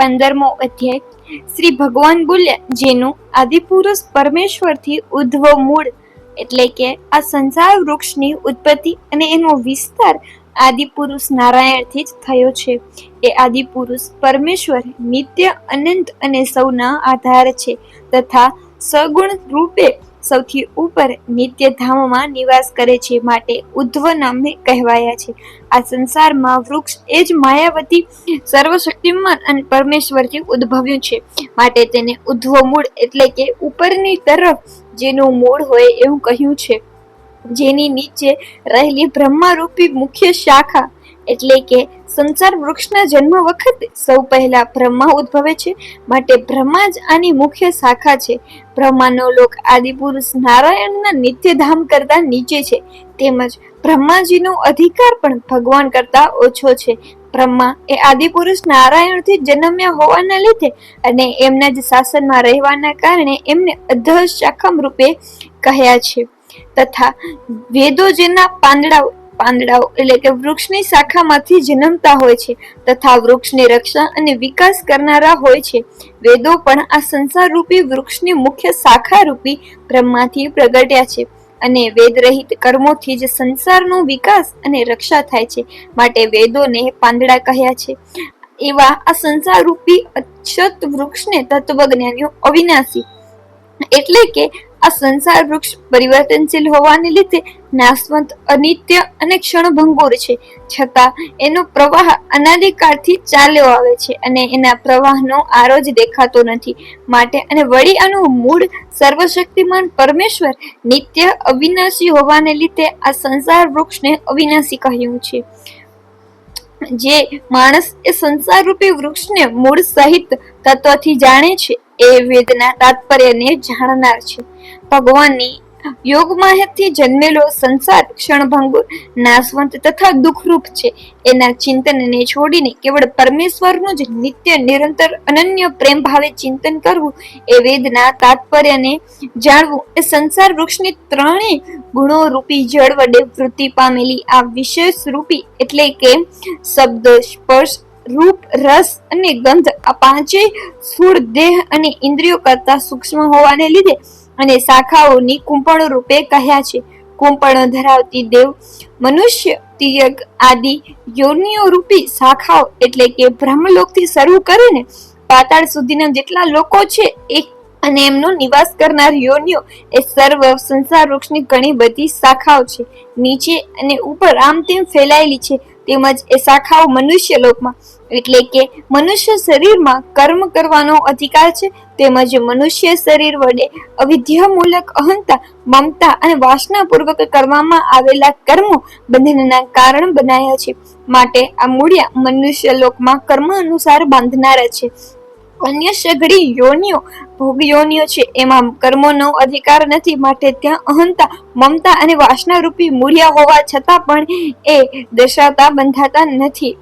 પંદરમો અધ્યાય. શ્રી ભગવાન બોલ્યા, જેનું આદિપુરુષ પરમેશ્વરથી ઉદ્ભવ મૂળ, એટલે કે આ સંસાર વૃક્ષની ઉત્પત્તિ અને એનો વિસ્તાર આદિપુરુષ નારાયણથી જ થયો છે. એ આદિપુરુષ પરમેશ્વર, નિત્ય અનંત અને સૌના આધાર છે તથા સગુણ રૂપે સૌથી ઉપર નિત્ય ધામમાં નિવાસ કરે છે માટે ઉદ્ધવ નામે કહેવાયા છે. આ સંસારમાં વૃક્ષ એ જ માયાવતી સર્વશક્તિમાન અને પરમેશ્વરથી ઉદ્ભવ્યું છે. માટે તેને ઉદ્ધવ મૂળ એટલે કે ઉપરની તરફ જેનું મૂળ હોય એવું કહ્યું છે. જેની નીચે રહેલી બ્રહ્મારૂપી મુખ્ય શાખા એટલે કે સંસાર વૃક્ષના જન્મ વખતે સૌ પહેલા બ્રહ્મા ઉદ્ભવે છે. માટે બ્રહ્મા જ આની મુખ્ય શાખા છે. બ્રહ્માનો લોક આદિપુરુષ નારાયણના નિત્યધામ કરતા નીચે છે. તેમજ બ્રહ્માજીનો અધિકાર પણ ભગવાન કરતા ઓછો છે. બ્રહ્મા એ આદિપુરુષ નારાયણથી જન્મ્યા હોવાના લીધે અને એમના જ શાસનમાં રહેવાના કારણે એમને અધઃ શાખમ રૂપે કહ્યા છે. તથા વેદો જેના પાંદડાઓ પાંદડાઓ એટલે કે વૃક્ષની શાખામાંથી જન્મતા હોય છે તથા વૃક્ષની રક્ષા અને વિકાસ કરનારા હોય છે. વેદો પણ આ સંસાર રૂપી વૃક્ષની મુખ્ય શાખા રૂપી બ્રહ્માથી પ્રગટ્યા છે અને વેદ રહિત કર્મોથી જ સંસારનો વિકાસ અને રક્ષા થાય છે માટે વેદોને પાંદડા કહ્યા છે. એવા આ સંસાર રૂપી અક્ષત વૃક્ષને તત્વજ્ઞાનીઓ અવિનાશી. એટલે કે આ સંસાર વૃક્ષ પરિવર્તનશીલ હોવાને લીધે નાશવંત, અનિત્ય અને ક્ષણભંગુર છે. છતાં એનો પ્રવાહ અનાદિકાળથી ચાલ્યો આવે છે અને એના પ્રવાહનો આરો જ દેખાતો નથી. માટે અને વળી આનું મૂળ સર્વશક્તિમાન પરમેશ્વર નિત્ય અવિનાશી હોવાને લીધે આ સંસાર વૃક્ષને અવિનાશી કહ્યું છે. જે માણસ એ સંસાર રૂપી વૃક્ષને મૂળ સહિત તત્વથી જાણે છે એ વેદના તાત્પર્યને જાણનાર છે. ભગવાનની યોગમાયાથી જન્મેલો સંસાર ક્ષણભંગુર નાશવંત તથા દુઃખરૂપ છે. એના ચિંતનને છોડીને કેવળ પરમેશ્વરનું જ નિત્ય, નિરંતર, અનન્ય પ્રેમ ભાવે ચિંતન કરવું એ વેદના તાત્પર્યને જાણવું એ સંસાર વૃક્ષની ત્રણેય ગુણો રૂપી જળ વડે વૃત્તિ પામેલી આ વિશેષ રૂપી એટલે કે શબ્દ, સ્પર્શ, રૂપ, રસ અને ગંધ આ પાંચેય સ્થૂળ દેહ અને ઇન્દ્રિયો કરતા સૂક્ષ્મ હોવાને લીધે અને શાખાઓની કુંપણો રૂપે કહ્યા છે. કુંપણો ધરાવતી દેવ, મનુષ્ય તિયગ આદિ, યોનિઓ રૂપી શાખાઓ એટલે કે બ્રહ્મલોકથી શરૂ કરીને પાતાળ સુધીના જેટલા લોકો છે એ અને એમનો નિવાસ કરનાર યોનિઓ એ સર્વ સંસાર વૃક્ષની ઘણી બધી શાખાઓ છે. નીચે અને ઉપર આમ તેમ ફેલાયેલી છે. તેમજ એ શાખાઓ મનુષ્ય લોકમાં, એટલે કે મનુષ્ય શરીરમાં કર્મ કરવાનો અધિકાર છે. તેમજ મનુષ્ય શરીર વડે અવિધ્યમૂલક અહંતા, મમતા અને વાસના પૂર્વક કરવામાં આવેલા કર્મો બંધનના કારણ બનાયા છે. માટે આ મૂળિયા મનુષ્ય લોકમાં કર્મ અનુસાર બાંધનારા છે. અન્ય સઘળી યોનિઓ ભોગ યોનિઓ છે. એમાં કર્મોનો અધિકાર નથી. માટે ત્યાં અહંતા, મમતા અને વાસના રૂપી મૂળિયા હોવા છતાં પણ એ દર્શાવતા બંધાતા નથી.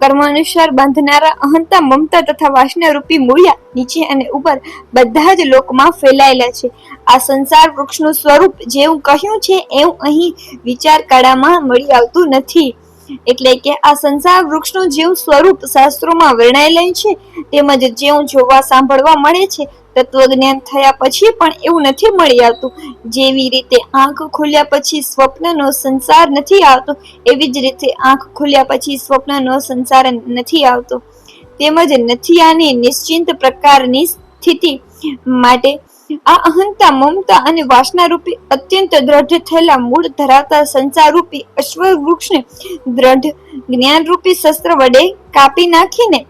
કર્મ અનુસાર બાંધનારા અહંતા, મમતા તથા વાસના રૂપી મૂળિયા નીચે અને ઉપર બધા જ લોકમાં ફેલાયેલા છે. આ સંસાર વૃક્ષનું સ્વરૂપ જેવું કહ્યું છે, એવું અહીં વિચાર કળામાં મળી આવતું નથી. એટલે કે આ સંસાર વૃક્ષનું જેવું સ્વરૂપ શાસ્ત્રોમાં વર્ણાયેલું છે, તેમજ જેવું જોવા સાંભળવા મળે છે, તત્વજ્ઞાન થયા પછી પણ એવું નથી મળી આવતું. જેવી રીતે આંખ ખુલ્યા પછી સ્વપ્નનો સંસાર નથી આવતો, એવી જ રીતે આંખ ખુલ્યા પછી સ્વપ્નનો સંસાર નથી આવતો. તેમજ નથી આની નિશ્ચિંત પ્રકારની સ્થિતિ માટે આ અહંતા મમતા અને વાસના રૂપી અત્યંત દ્રઢ થયેલા મૂળ ધરાવતા સંસાર રૂપી અશ્વ વૃક્ષને દ્રઢ જ્ઞાન રૂપી શસ્ત્ર વડે કાપી નાખીને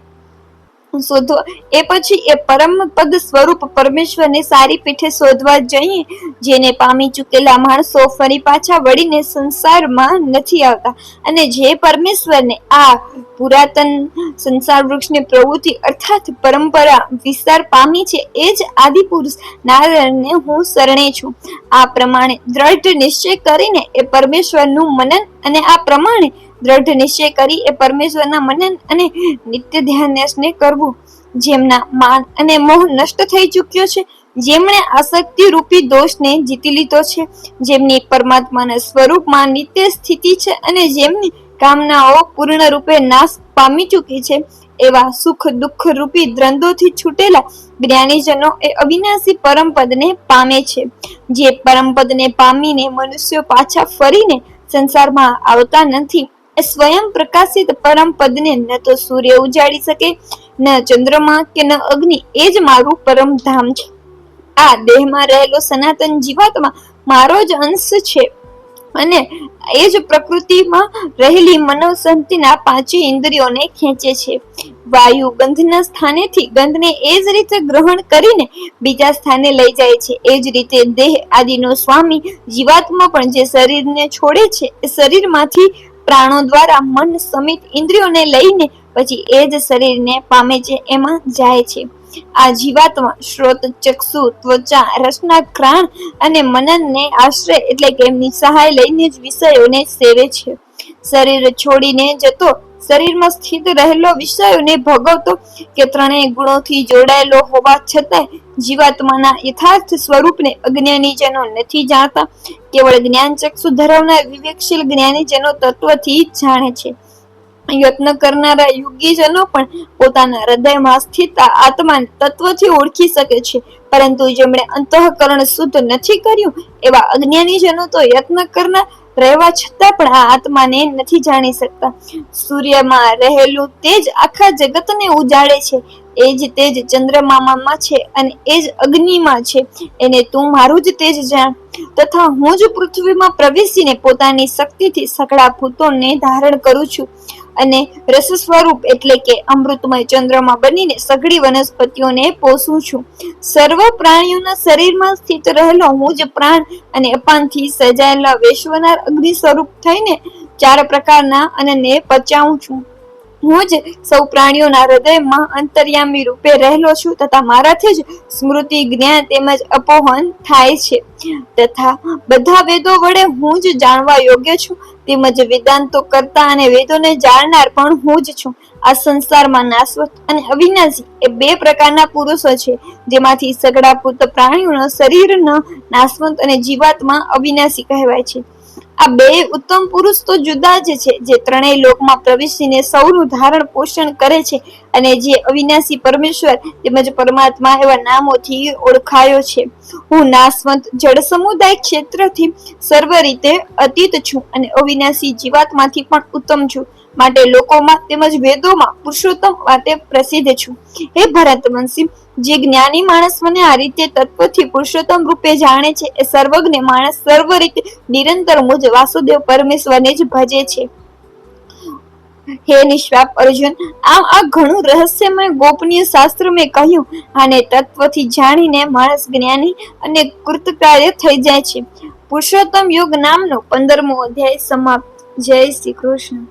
શોધો. એ પછી એ પરમ પદ સ્વરૂપ પરમેશ્વરને સારી પીઠે શોધવા જઈએ જેને પામી ચૂકેલા માણસો ફરી પાછા વળીને સંસારમાં નથી આવતા. અને જે પરમેશ્વરને આ પુરાતન સંસાર વૃક્ષની પ્રવૃત્તિ અર્થાત પરંપરા વિસ્તાર પામી છે, એ જ આદિપુરુષ નારાયણને હું શરણે છું. આ પ્રમાણે દ્રઢ નિશ્ચય કરીને એ પરમેશ્વરનું મનન અને આ પ્રમાણે દ્રઢ નિશ્ચય કરી એ પરમેશ્વરના મનન અને નિત્ય ધ્યાનને કરવું. જેમના માન અને મોહ નષ્ટ થઈ ચૂક્યો છે, જેમણે આસક્તિ રૂપી દોષને જીતી લીધો છે, જેમની પરમાત્માના સ્વરૂપમાં નિત્ય સ્થિતિ છે અને જેમની કામનાઓ પૂર્ણ રૂપે નાશ પામી ચૂકી છે, એવા સુખ દુઃખ રૂપી દ્રંદોથી છૂટેલા જ્ઞાનીજનો એ અવિનાશી પરમપદને પામે છે. જે પરમપદને પામીને મનુષ્યો પાછા ફરીને સંસારમાં આવતા નથી એ સ્વયં પ્રકાશિત પરમ પદને ન તો સૂર્ય ઉજાડી શકે, ન ચંદ્રમા કે ન અગ્નિ, એ જ મારું પરમ ધામ છે. આ દેહમાં રહેલો સનાતન જીવાત્મા મારો જ અંશ છે. અને એ જ પ્રકૃતિમાં રહેલી મનવ સંતિના પાંચે ઇન્દ્રિયોને ખેંચે છે. વાયુ ગંધના સ્થાનેથી ગંધને એ જ રીતે ગ્રહણ કરીને બીજા સ્થાને લઈ જાય છે. એ જ રીતે દેહ આદિનો સ્વામી જીવાત્મા પણ જે શરીરને છોડે છે, એ શરીરમાંથી પ્રાણો દ્વારા મન સમિત ઇન્દ્રિયોને લઈને પછી એ જ શરીરને પામે છે, એમાં જાય છે. આ જીવાત્મા શ્રોત, ચક્ષુ, ત્વચા, રસના ઘ્રાણ અને મનનને આશ્રય એટલે કે એમની સહાય લઈને જ વિષયોને સેવે છે. શરીર છોડીને જતો શરીરમાં સ્થિત રહેલો વિષયોને ભોગવતો કે ત્રણેય ગુણોથી જોડાયેલો હોવા છતાં જીવાત્માના યથાર્થ સ્વરૂપને અજ્ઞાનીજનો નથી જાણતા. કેવળ જ્ઞાન ચક્ષુ ધરાવનાર વિવેકશીલ જ્ઞાનીજનો તત્વથી જ જાણે છે. યત્ન કરનારા યોગીજનો પણ પોતાના હૃદયમાં સ્થિત આત્મા તત્વથી ઓળખી શકે છે. પરંતુ જેમણે અંતઃકરણ શુદ્ધ નથી કર્યું એવા અજ્ઞાનીજનો તો યત્ન કરનાર રહેવા છતાં પણ આ આત્માને નથી જાણી શકતા. સૂર્યમાં રહેલું તેજ આખા જગતને ઉજાડે છે. એ જ તેજ ચંદ્રમામાં છે અને એ જ અગ્નિમાં છે. એને તું મારું જ તેજ જાણ. તથા હું જ પૃથ્વીમાં પ્રવેશીને પોતાની શક્તિથી સકળા ભૂતોને ધારણ કરું છું અને રસ સ્વરૂપ એટલે કે અમૃતમય ચંદ્રમાં બનીને સઘળી વનસ્પતિઓને પોષું છું. સર્વ પ્રાણીઓના શરીરમાં સ્થિત રહેલો હું જ પ્રાણ અને અપાનથી સજાયેલા વૈશ્વનાર અગ્નિ સ્વરૂપ થઈને ચાર પ્રકારના અન્નને પચાવું છું. હું જ સૌ પ્રાણીઓના હૃદયમાં અંતર્યામી રૂપે રહેલો છું તથા મારાથી જ સ્મૃતિ, જ્ઞાન તેમજ અપોહન થાય છે. તથા બધા વેદો વડે હું જ જાણવા યોગ્ય છું. તેમજ વેદાંતો કરતા અને વેદોને જાણનાર પણ હું જ છું. આ સંસારમાં નાશવત અને અવિનાશી એ બે પ્રકારના પુરુષો છે, જેમાંથી સગડા પૂત પ્રાણીઓનો શરીરનો નાશવંત અને જીવાત્મા અવિનાશી કહેવાય છે. આ બે ઉત્તમ પુરુષ તો જુદા જ છે. જે ત્રણેય લોકમાં પ્રવેશીને સૌનું ધારણ પોષણ કરે છે અને જે અવિનાશી પરમેશ્વર તેમજ પરમાત્મા એવા નામોથી ઓળખાયો છે. હું નાશવંત જળ સમુદાય ક્ષેત્રથી સર્વ રીતે અતીત છું અને અવિનાશી જીવાતમાંથી પણ ઉત્તમ છું. માટે લોકોમાં તેમજ વેદોમાં પુરુષોત્તમ માટે પ્રસિદ્ધ છું. હે ભરતવંશી, જે જ્ઞાની માણસ મને આ રીતે તત્વથી પુરુષોત્તમ રૂપે જાણે છે, એ સર્વજ્ઞ માણસ સર્વ રીતે નિરંતર મુજ વાસુદેવ પરમેશ્વરને જ ભજે છે. હે નિષ્પાપ અર્જુન, આમ આ ઘણું રહસ્યમય ગોપનીય શાસ્ત્ર મેં કહ્યું અને તત્વથી જાણીને માણસ જ્ઞાની અને કૃતકાર્ય થઈ જાય છે. પુરુષોત્તમ યુગ નામનો પંદરમો અધ્યાય સમાપ્ત. જય શ્રી કૃષ્ણ.